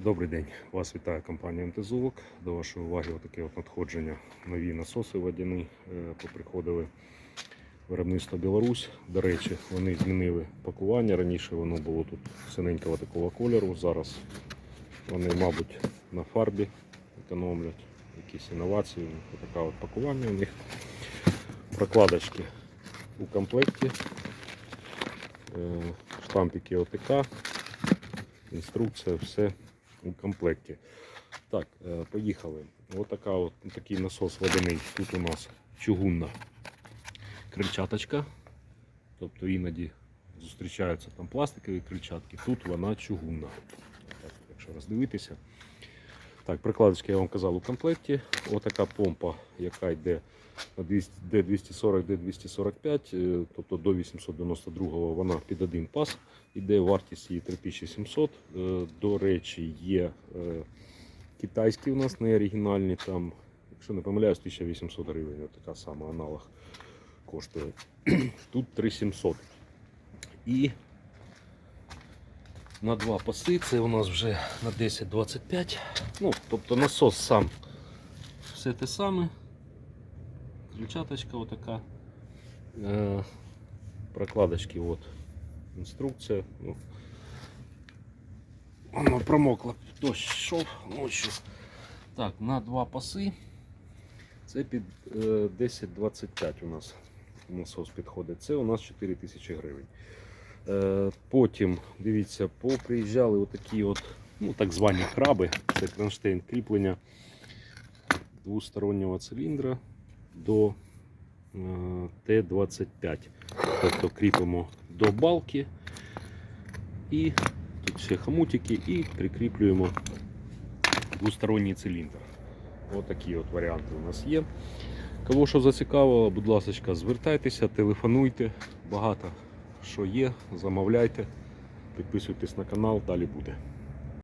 Добрий день, вас вітає компанія МТЗУЛОК. До вашої уваги отаке от надходження. Нові насоси водяні е, поприходили виробництво Білорусь. До речі, вони змінили пакування. Раніше воно було тут синенького такого кольору. Зараз вони, мабуть, на фарбі економлять якісь інновації. Отаке от пакування у них. Прокладочки у комплекті. Е, Штампики ОТК. Інструкція, все у комплекті. Так, е, поїхали. Ось така от, такий насос водяний. Тут у нас чугунна крильчаточка. Тобто іноді зустрічаються там пластикові крильчатки. Тут вона чугунна. Так, якщо роздивитися. Так, прикладочки я вам казав у комплекті. Отака помпа, яка йде на D240, D245, е, тобто до 892 вона під один пас. Іде вартість її 3700. Е, До речі, є е, китайські у нас не оригінальні, там, якщо не помиляюсь, 1800 гривень. Така сама аналог коштує. Тут 3700. І на два паси це у нас вже на 10-25. Ну, тобто насос сам все те саме. Ключаточка отака. Е, прокладочки, от інструкція. Ну, воно промокло, дощ йшов. Так, на два паси. Це під е, 10-25 у нас насос підходить. Це у нас 4 тисячі гривень. Е, потім, дивіться, поприїжджали отакі от, ну, так звані краби. Це кронштейн кріплення двостороннього циліндра до е, Т-25. Тобто кріпимо до балки і тут ще хомутики і прикріплюємо двосторонній циліндр. Отакі от варіанти у нас є. Кого що зацікавило, будь ласка, звертайтеся, телефонуйте. Багато що є, замовляйте, підписуйтесь на канал, далі буде.